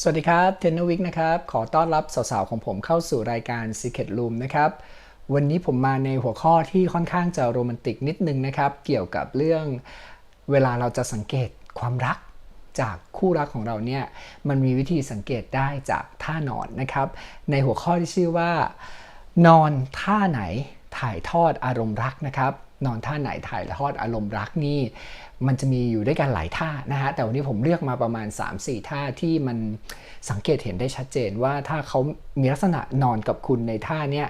สวัสดีครับเทนนวิกนะครับ ขอต้อนรับสาวๆของผมเข้าสู่รายการ Secret Room นะครับ วันนี้ผมมาในหัวข้อที่ค่อนข้างจะโรแมนติกนิดนึงนะครับ เกี่ยวกับเรื่องเวลาเราจะสังเกตความรักจากคู่รักของเราเนี่ย มันมีวิธีสังเกตได้จากท่านอนนะครับ ในหัวข้อที่ชื่อว่า นอนท่าไหนถ่ายทอดอารมณ์รักนะครับ นอนท่าไหนถ่ายทอดอารมณ์รักนี่มันจะมีอยู่ด้วยกันหลายท่านะฮะแต่วันนี้ผมเลือกมาประมาณ 3-4 ท่าที่มันสังเกตเห็นได้ชัดเจนว่าถ้าเขามีลักษณะนอนกับคุณในท่าเนี้ย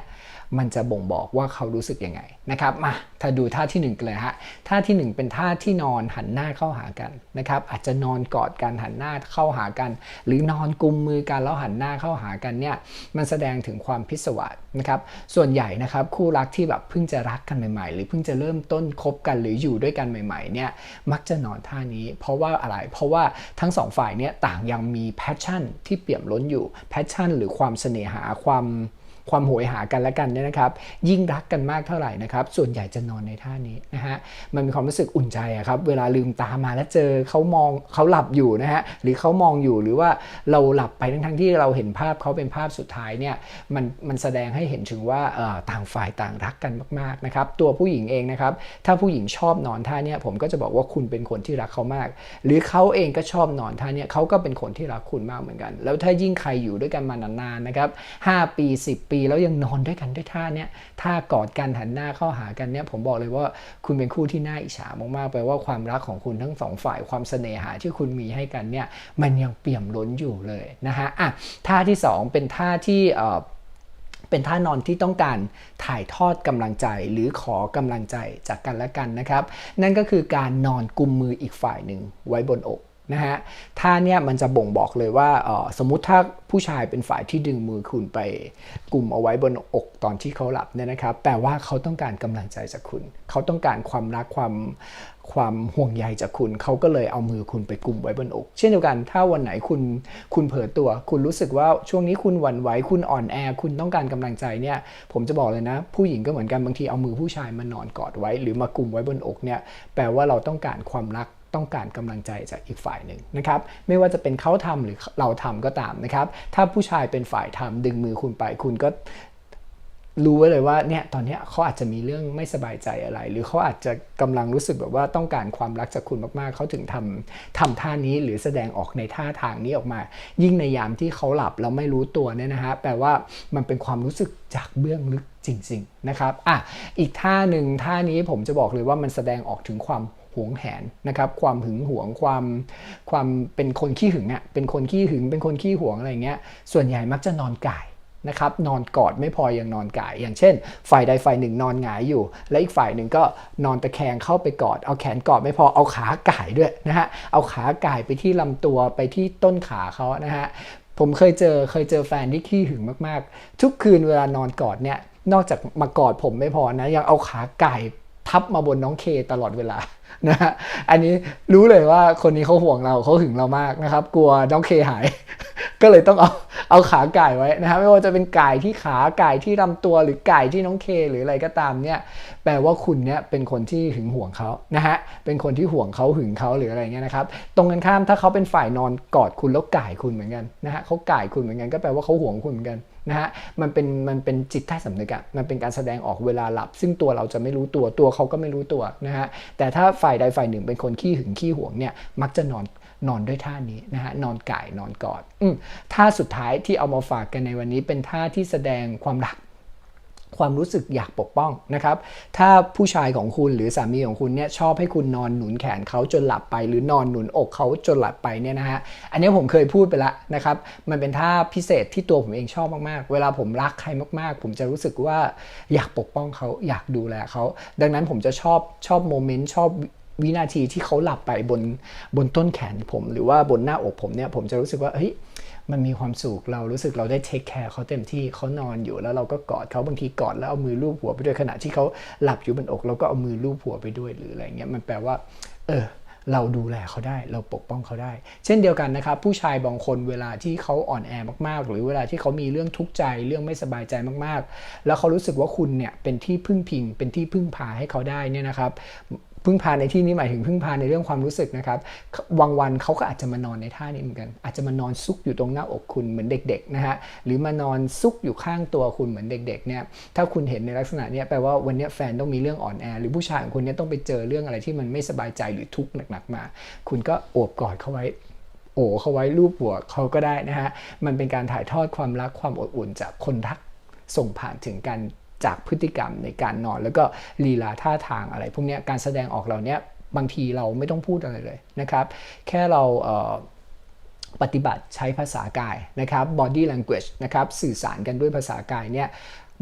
มันจะบ่งบอกว่าเขารู้สึกยังไงนะครับมาถ้าดูท่าที่1กันเลยฮะท่าทีหนึ่1 เป็นท่าที่นอนหันหน้าเข้าหากันนะครับอาจจะนอนกอดกันหันหน้าเข้าหากัน หรือนอนกุมมือกันแล้วหันหน้าเข้าหากันเนี่ยมันแสดงถึงความพิศวาสนะครับส่วนใหญ่นะครับคู่รักที่แบบเพิ่งจะรักกันใหม่ๆ หรือเพิ่งจะเริ่มต้นคบกันหรืออยู่ด้วยกันใหม่ๆเนี่ยมักจะนอนท่านี้ เพราะว่าอะไร เพราะว่าทั้งสองฝ่ายเนี่ยต่างยังมีแพชชั่นที่เปี่ยมล้นอยู่ แพชชั่นหรือความเสน่หาความ ความโหยหากันและกันเนี่ยนะครับ ยิ่งรักกันมากเท่าไหร่นะครับ ส่วนใหญ่จะนอนในท่านี้นะฮะมันมีความรู้สึกอุ่นใจอะครับเวลาลืมตามาแล้วเจอเขามองเขาหลับอยู่นะฮะหรือเขามองอยู่หรือว่าเราหลับไปทั้งทั้งที่เราเห็นภาพเขาเป็นภาพสุดท้ายเนี่ยมันมันแสดงให้เห็นถึงว่าต่างฝ่ายต่างรักกันมากๆนะครับตัวผู้หญิงเองนะครับถ้าผู้หญิงชอบนอนท่าเนี่ยผมก็จะบอกว่าคุณเป็นคนที่รักเขามาก หรือเขาเองก็ชอบนอนท่าเนี่ยเขาก็เป็นคนที่รักคุณมากเหมือนกัน แล้วถ้ายิ่งใครอยู่ด้วยกันมานานๆนะครับ5ปี 10 ปีแล้วยังนอนด้วยกันด้วยท่าเนี่ยท่ากอดกันหันหน้าเข้าหากันเนี่ยผมบอกเลยว่าคุณเป็นคู่ที่น่าอิจฉามากๆแปลว่าความรักของคุณทั้งสองฝ่ายความเสน่หาที่คุณมีให้กันเนี่ยมันยังเปี่ยมล้นอยู่เลยนะฮะอะท่าที่สองเป็นท่าที่เอ่อเป็นท่านอนที่ต้องการถ่ายทอดกำลังใจหรือขอกำลังใจจากกันและกันนะครับ นั่นก็คือการนอนกุมมืออีกฝ่ายหนึ่งไว้บนอก นะฮะท่าเนี่ยมันจะบ่งบอกเลยว่าสมมุติถ้าผู้ชายเป็นฝ่ายที่ดึงมือคุณไปกลุ่มเอาไว้บนอกตอนที่เขาหลับเนี่ยนะครับแปลว่าเขาต้องการกำลังใจจากคุณ เขาต้องการความรักความความห่วงใยจากคุณ เขาก็เลยเอามือคุณไปกลุ่มไว้บนอก เช่นเดียวกันถ้าวันไหนคุณคุณเผลอตัว คุณรู้สึกว่าช่วงนี้คุณหวั่นไหวคุณอ่อนแอ คุณต้องการกำลังใจเนี่ยผมจะบอกเลยนะ ผู้หญิงก็เหมือนกันบางทีเอามือผู้ชายมานอนกอดไว้ หรือมากลุ่มไว้บนอกเนี่ยแปลว่าเราต้องการความรัก ต้องการกำลังใจจากอีกฝ่ายหนึ่งนะครับไม่ว่าจะเป็นเขาทำหรือเราทำก็ตามนะครับถ้าผู้ชายเป็นฝ่ายทำดึงมือคุณไปคุณก็รู้ไว้เลยว่าเนี่ยตอนนี้เขาอาจจะมีเรื่องไม่สบายใจอะไร หรือเขาอาจจะกำลังรู้สึกแบบว่าต้องการความรักจากคุณมากๆ เขาถึงทำทำท่านี้หรือแสดงออกในท่าทางนี้ออกมา ยิ่งในยามที่เขาหลับแล้วไม่รู้ตัวเนี่ยนะฮะแปลว่ามันเป็นความรู้สึกจากเบื้องลึกจริง ๆนะครับอะอีกท่าหนึ่งท่านี้ผมจะบอกเลยว่ามันแสดงออกถึงความ หวงแหนนะครับความหึงหวงความความเป็นคนขี้หึงอะเป็นคนขี้หึงเป็นคนขี้หวงอะไรเงี้ยส่วนใหญ่มักจะนอนก่ายนะครับนอนกอดไม่พอยังนอนก่าย อย่างเช่น ฝ่ายใดฝ่ายหนึ่งนอนหงายอยู่ และอีกฝ่ายหนึ่งก็นอนตะแคงเข้าไปกอด เอาแขนกอดไม่พอเอาขาก่ายด้วยนะฮะเอาขาก่ายไปที่ลำตัวไปที่ต้นขาเขานะฮะผมเคยเจอเคยเจอแฟนที่ขี้หึงมากๆ ทุกคืนเวลานอนกอดเนี่ยนอกจากมากอดผมไม่พอนะยังเอาขาไก่ ทับมาบนน้องเคตลอดเวลานะฮะอันนี้รู้เลยว่าคนนี้เขาห่วงเราเขาหึงเรามากนะครับ กลัวน้องเคหาย ก็เลยต้องเอาเอาขาไก่ไว้นะฮะไม่ว่าจะเป็นไก่ที่ขาไก่ที่ลำตัวหรือไก่ที่น้องเคหรืออะไรก็ตามเนี่ยแปลว่าคุณเนี่ยเป็นคนที่หึงห่วงเขานะฮะเป็นคนที่ห่วงเขาหึงเขาหรืออะไรเงี้ยนะครับตรงกันข้ามถ้าเขาเป็นฝ่ายนอนกอดคุณแล้วไก่คุณเหมือนกันนะฮะเขาไก่คุณเหมือนกันก็แปลว่าเขาห่วงคุณเหมือนกัน นะฮะมันเป็นมันเป็นจิตใต้สำนึกอะมันเป็นการแสดงออกเวลาหลับ ซึ่งตัวเราจะไม่รู้ตัวตัวเขาก็ไม่รู้ตัวนะฮะแต่ถ้าฝ่ายใดฝ่ายหนึ่งเป็นคนขี้หึงขี้หวงเนี่ยมักจะนอนนอนด้วยท่านี้นะฮะนอนก่ายนอนกอดอท่าสุดท้ายที่เอามาฝากกันในวันนี้เป็นท่าที่แสดงความรัก ความรู้สึกอยากปกป้องนะครับ ถ้าผู้ชายของคุณหรือสามีของคุณเนี่ยชอบให้คุณนอนหนุนแขนเขาจนหลับไป หรือนอนหนุนอกเขาจนหลับไปเนี่ยนะฮะ อันนี้ผมเคยพูดไปแล้วนะครับ มันเป็นท่าพิเศษที่ตัวผมเองชอบมากๆ เวลาผมรักใครมากๆ ผมจะรู้สึกว่าอยากปกป้องเขาอยากดูแลเขา ดังนั้นผมจะชอบชอบโมเมนต์ชอบวินาทีที่เขาหลับไปบนบนต้นแขนผม หรือว่าบนหน้าอกผมเนี่ยผมจะรู้สึกว่าเฮ้ย มันมีความสุขเรารู้สึกเราได้เทคแคร์เขาเต็มที่เขานอนอยู่แล้วเราก็กอดเขาบางทีกอดแล้วเอามือลูบหัวไปด้วยขณะที่เขาหลับอยู่บนอกเราก็เอามือลูบหัวไปด้วยหรืออะไรเงี้ยมันแปลว่า เออเราดูแลเขาได้เราปกป้องเขาได้ เช่นเดียวกันนะครับผู้ชายบางคนเวลาที่เขาอ่อนแอมากๆ หรือเวลาที่เขามีเรื่องทุกข์ใจเรื่องไม่สบายใจมากๆ แล้วเขารู้สึกว่าคุณเนี่ยเป็นที่พึ่งพิงเป็นที่พึ่งพาให้เขาได้เนี่ยนะครับ พึ่งพาในที่นี้หมายถึงพึ่งพาในเรื่องความรู้สึกนะครับบางวันเขาก็อาจจะมานอนในท่านี้เหมือนกัน อาจจะมานอนซุกอยู่ตรงหน้าอกคุณเหมือนเด็กๆนะฮะหรือมานอนซุกอยู่ข้างตัวคุณเหมือนเด็กๆเนี่ยถ้าคุณเห็นในลักษณะนี้แปลว่าวันนี้แฟนต้องมีเรื่องอ่อนแอหรือผู้ชายของคุณเนี่ยต้องไปเจอเรื่องอะไรที่มันไม่สบายใจหรือทุกข์หนักๆมา คุณก็โอบกอดเขาไว้โอบเขาไว้รูปหัวเขาก็ได้นะฮะมันเป็นการถ่ายทอดความรักความอบอุ่นจากคนรักส่งผ่านถึงกัน จากพฤติกรรมในการนอน แล้วก็ลีลาท่าทางอะไร พวกนี้การแสดงออกเหล่านี้บางทีเราไม่ต้องพูดอะไรเลยนะครับ แค่เราเปฏิบัติใช้ภาษากายนะครับ body language นะครับ สื่อสารกันด้วยภาษากายเนี่ย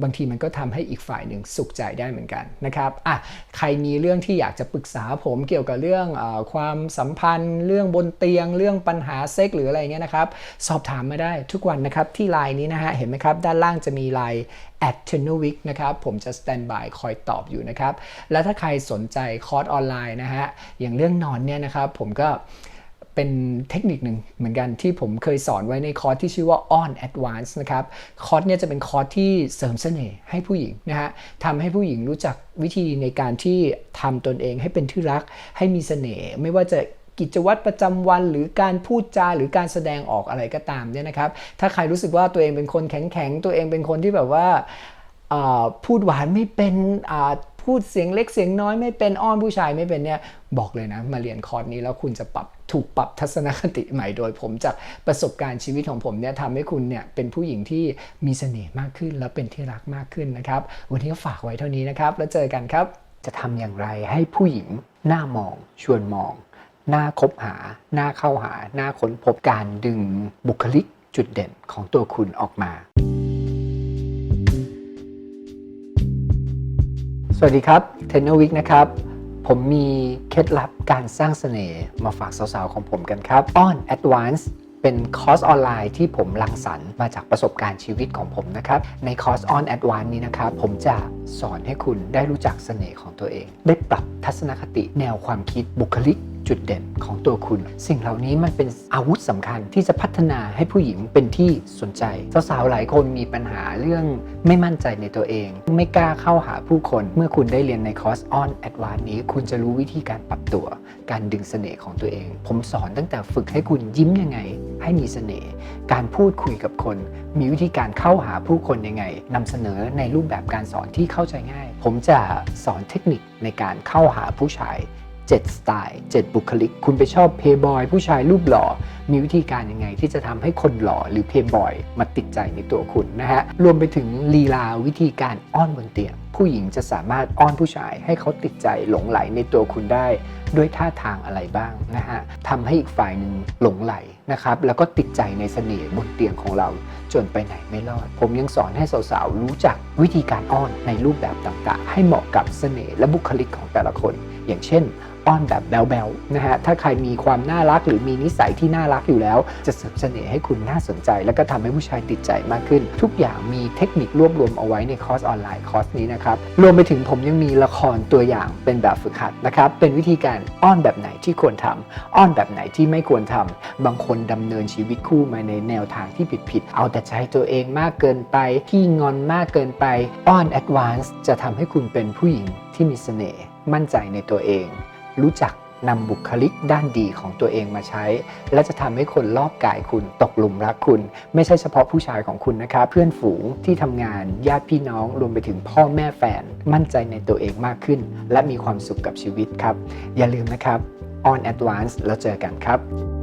บางทีมันก็ทำให้อีกฝ่ายหนึ่งสุขใจได้เหมือนกันนะครับอะใครมีเรื่องที่อยากจะปรึกษาผมเกี่ยวกับเรื่องอความสัมพันธ์ เรื่องบนเตียง เรื่องปัญหาเซ็กหรืออะไรเงี้ยนะครับ สอบถามมาได้ทุกวันนะครับที่ไลน์นี้นะฮะเห็นไหมครับด้านล่างจะมีไลน์ at t e n o w i c นะครับ ผมจะ stand by คอยตอบอยู่นะครับ แล้วถ้าใครสนใจคอร์สออนไลน์นะฮะอย่างเรื่องนอนเนี่ยนะครับผมก็ เป็นเทคนิคหนึ่งเหมือนกันที่ผมเคยสอนไว้ในคอร์สที่ชื่อว่า on advance นะครับคอร์สเนี่ยจะเป็นคอร์สที่เสริมเสน่ห์ให้ผู้หญิงนะฮะทำให้ผู้หญิงรู้จักวิธีในการที่ทำตนเองให้เป็นที่รักให้มีเสน่ห์ไม่ว่าจะกิจวัตรประจำวันหรือการพูดจาหรือการแสดงออกอะไรก็ตามเนี่ยนะครับ ถ้าใครรู้สึกว่าตัวเองเป็นคนแข็งๆ ตัวเองเป็นคนที่แบบว่าอ่าพูดหวานไม่เป็นอ่าพูดเสียงเล็กเสียงน้อยไม่เป็นอ้อนผู้ชายไม่เป็นเนี่ยบอกเลยนะ มาเรียนคอร์สนี้แล้วคุณจะปรับ ถูกปรับทัศนคติใหม่โดยผมจากประสบการณ์ชีวิตของผมเนี่ยทำให้คุณเนี่ยเป็นผู้หญิงที่มีเสน่ห์มากขึ้น แล้วเป็นที่รักมากขึ้นนะครับ วันนี้ก็ฝากไว้เท่านี้นะครับ แล้วเจอกันครับ จะทำอย่างไรให้ผู้หญิงหน้ามอง ชวนมองหน้าคบหา หน้าเข้าหา หน้าค้นพบการดึงบุคลิกจุดเด่นของตัวคุณออกมา สวัสดีครับเทนเนอร์วิกนะครับ ผมมีเคล็ดลับการสร้างเสน่ห์มาฝากสาวๆ ของผมกันครับ On Advance เป็นคอร์สออนไลน์ที่ผมรังสรรค์มาจากประสบการณ์ชีวิตของผมนะครับ ในคอร์ส On Advance นี้นะครับ ผมจะสอนให้คุณได้รู้จักเสน่ห์ของตัวเอง ได้ปรับทัศนคติแนวความคิดบุคลิก จุดเด่นของตัวคุณ สิ่งเหล่านี้มันเป็นอาวุธสำคัญที่จะพัฒนาให้ผู้หญิงเป็นที่สนใจสาวๆหลายคนมีปัญหาเรื่องไม่มั่นใจในตัวเอง ไม่กล้าเข้าหาผู้คนเมื่อคุณได้เรียนในคอร์ส On Advance นี้ คุณจะรู้วิธีการปรับตัว การดึงเสน่ห์ของตัวเอง ผมสอนตั้งแต่ฝึกให้คุณยิ้มยังไง ให้มีเสน่ห์การพูดคุยกับคน มีวิธีการเข้าหาผู้คนยังไงนำเสนอในรูปแบบการสอนที่เข้าใจง่าย ผมจะสอนเทคนิคในการเข้าหาผู้ชาย 7 สไตล์ 7 บุคลิก คุณไปชอบเพย์บอยผู้ชายรูปหล่อ มีวิธีการยังไงที่จะทำให้คนหล่อหรือเพย์บอยมาติดใจในตัวคุณนะฮะ รวมไปถึงลีลาวิธีการอ้อนบนเตียง ผู้หญิงจะสามารถอ้อนผู้ชายให้เขาติดใจหลงไหลในตัวคุณได้ ด้วยท่าทางอะไรบ้างนะฮะทำให้อีกฝ่ายหนึ่งหลงไหลนะครับแล้วก็ติดใจในเสน่ห์บนเตียงของเราจนไปไหนไม่รอด ผมยังสอนให้สาวๆ รู้จักวิธีการอ้อนในรูปแบบต่างๆ ให้เหมาะกับเสน่ห์และบุคลิกของแต่ละคน อย่างเช่น อ้อนแบบแบลๆนะฮะถ้าใครมีความน่ารักหรือมีนิสัยที่น่ารักอยู่แล้ว จะเสริมเสน่ห์ให้คุณน่าสนใจ แล้วก็ทำให้ผู้ชายติดใจมากขึ้น ทุกอย่างมีเทคนิครวบรวมเอาไว้ในคอร์สออนไลน์คอร์สนี้นะครับรวมไปถึงผมยังมีละครตัวอย่างเป็นแบบฝึกหัดนะครับเป็นวิธีการอ้อนแบบไหนที่ควรทำอ้อนแบบไหนที่ไม่ควรทำบางคนดำเนินชีวิตคู่มาในแนวทางที่ผิดๆเอาแต่ใจตัวเองมากเกินไปที่งอนมากเกินไปอ้อนแอดวานซ์จะทำให้คุณเป็นผู้หญิงที่มีเสน่ห์มั่นใจในตัวเอง รู้จักนำบุคลิกด้านดีของตัวเองมาใช้ และจะทำให้คนรอบกายคุณตกหลุมรักคุณ ไม่ใช่เฉพาะผู้ชายของคุณนะครับ เพื่อนฝูงที่ทำงานญาติพี่น้องรวมไปถึงพ่อแม่แฟน มั่นใจในตัวเองมากขึ้น และมีความสุขกับชีวิตครับ อย่าลืมนะครับ on advance แล้วเจอกันครับ